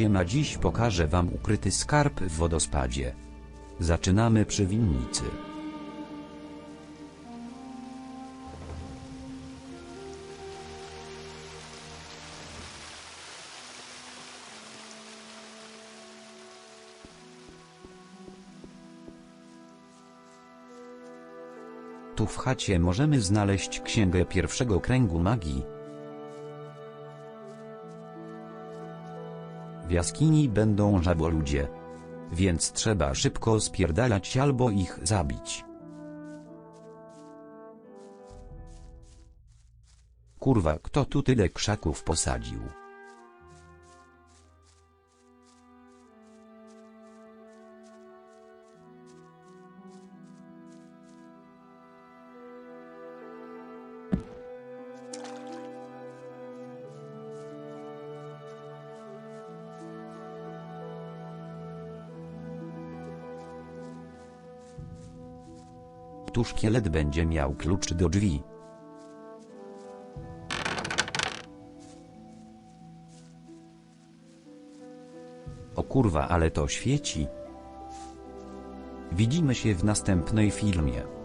Siema dziś pokażę wam ukryty skarb w wodospadzie. Zaczynamy przy winnicy. Tu w chacie możemy znaleźć księgę pierwszego kręgu magii. W jaskini będą żaboludzie. Więc trzeba szybko spierdalać albo ich zabić. Kurwa, kto tu tyle krzaków posadził? Tu szkielet będzie miał klucz do drzwi. O kurwa, ale to świeci. Widzimy się w następnej filmie.